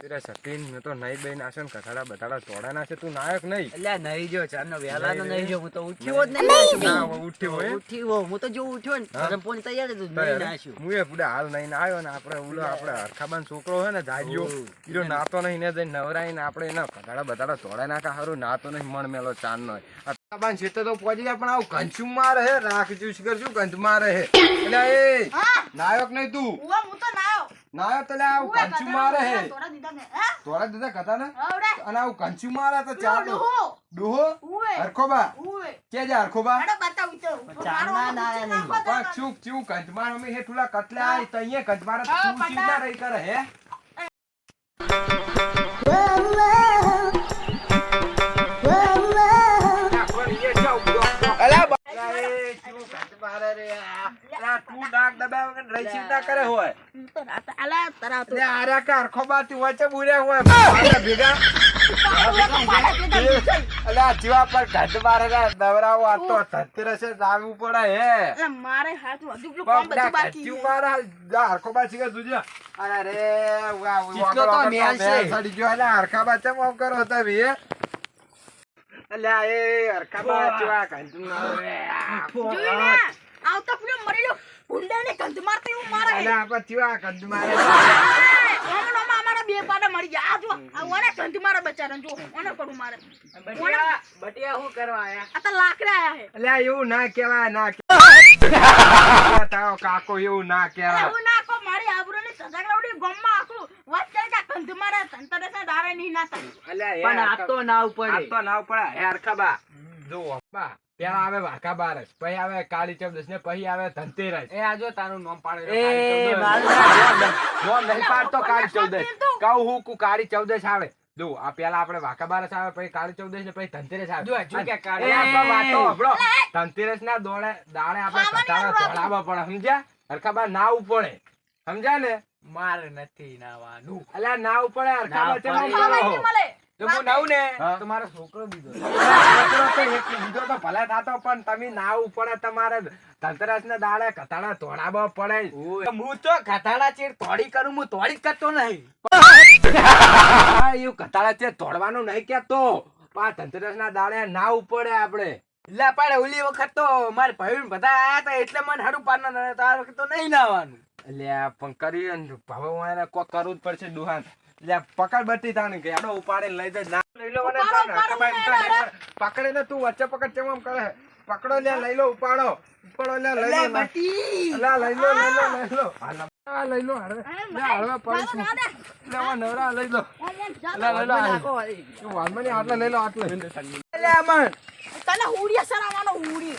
તેરા સતીન મેં તો નહીં બેન આશે કથાડા બતાડા તોડા નાખે તું નાયક નહીં એટલે નહીં જો નહીં. હું તો ઉઠ્યો જ નહીં. ના, ઉઠ્યો હોય. ઉઠી હું તો જો ઉઠ્યો ને હા? ગરમ પાણી તૈયાર હતું નહીં યાર, હું? એ પૂરા હાલ નહીં આવ્યો ને આપણે ઓલો આપણે હરખાબાન છોકરો હે ને જાડિયો ઈરો નાતો નહીં ને જઈને નવરાઈ ને આપણે એના કથાડા બતાડા તોડા નાખા હારું નાતો નહીં મણ મેલો ચાંદ નો. હરખાબાન છેતે તો પહોંચી જાય પણ આવું કંચુમ મારે હે રાખ જ્યુસ કરશું કંચ મારે હે. એટલે એ નાયક નહીં તું. હું તો નાયો. નાયક તો લે આવું કથાડા મારે હે. તોરા દીધા કતા ને? આવડે. અને આવું કંચુ મારે તો ચાલો ડોહો. હરખોબા. કે જા હરખોબા? ચૂક ચૂક કંચમાર અમે હે ઠુલા કતલા આઈ તો અહીંયા કંચમાર તું ચિંતા રહી કરે હે? તું ડાક દબાવ વગર રહી ચિંતા કરે હોય? તો રાત આલા તરાતો લે આર્યા કે હરખોબા તું વચ્ચે બુર્યા હોય. મારા ભેગા. અલા જીવા પર કંચમાર રે દવરાવો આ તો ધનતેરસે લાવવું પડે હે. મારે હાથ વધુ પેલું કામ બધું બાકી છે. અરે રે વાહ ચીટલો તો મેલ છે. સડી ગયો એટલે હરખાબા ચમ આમ કરો તમે હે? અલ્યા એ હરખાબા ચેવા કંજુ મારો. રે. જોઈ ને? આવતો પેલો મરેલો ગુંડાને ગંધ મારતી હું મારે કંજુ મારે. બે પાડા મરી ગયા. આ જો આ ઓને ગંધ મારે બચારાને જો ઓને કરું મારે. બટિયા બટિયા શું કરવા આયા? આ તો લાકડા આયા હે. અલ્યા એવું ના ના તારો કાકો એવું ના એવું ના કહો મારી આબરૂની સજાગરાવડી ગમમાં આખું વાત કરે કે આ ગંધ મારે ડારે નહીં ના પણ આ તો ના આ ઉપડે તો ના પડે હે હરખાબા જો બા. પેલા આવે વાઘા બારસ પછી આવે કાળી ચૌદશ ને પછી આવે ધનતેરસ. એ આજો તારું નામ પાડે એ મારું નોમ નહીં પાડતો કાળી ચૌદશ. કહું હું કુ કાળી ચૌદશ આવે. જો આ પેલા આપણે વાઘા બારસ આવે પછી કાળી ચૌદશ ને પછી ધનતેરસ આવે. જો, હજુ કે કાળી- વાતો સાંભળો. ધનતેરસ ના દોડે દાડે આપણે જરૂર ધોળાવવા પડે સમજ્યા? હરખાબા ના ઉપડે. સમજ્યા ને? મારે નથી નાવાનું. અલ્યા હરખાબા ના ઉપડે. ખાવા છો? મળે. તો હું નાવું ને? તો મારો છોકરો બીજો છોકરો તો એક બીજો તો ભલે થાતો પણ તમે નાવું પડે તમારે ધનતેરસ ના દાડે કટાળા ધોળાવવા પડે. હું તો કથાડા ચીર તોડી કરું હું તોડી જ કરતો નહીં. એવું કટાળા છે તોડવાનું નહીં કેતો ધનતેરસ ના દાડે આપડે પડે આપણે. એટલે પણ ઓલી વખત તો મારે ભાઈ બધા આયા હતા એટલે મને હારું પાડના તો આ વખત તો નહીં નાવાનું એટલે પણ કરી હું કોક કરવું જ પડશે દુહાન. પકડ બટી તાને કે આડો ઉપાડીને લઈ જાય ના લઈ લો મને ઉપાડો, ઉપાડો, ઉપાડો. દે. પકડીને તું વચ્ચે પકડ ચમ આમ કરે. પકડો લે લઈ લો ઉપાડો. ઉપાડો લે લઈ લો બટી લા. લઈ લો લઈ લો લઈ લો. આ લઈ લો હળવે લે હળવે પડીશું લ્યા આ નવરા લઈ લો. લે લઈ લો વાલમાં આટલે લઈ લો આટલા લે આમાં. તને હુડી સરાવાનો હુડી.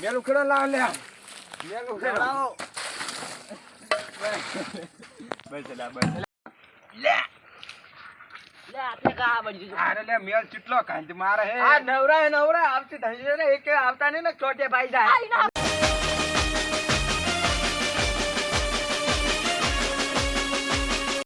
મેલું કરો લા લે મેલું કરો લાવ લે. બસ લા બસ લે. આપણે કા બળી અરે લે મેલ ચીટલો કાંજ મારે હે. આ નવરા નવરા આવતી ધંધે ને એક આવતા નહીં ને ચોટે ભાઈ જાય.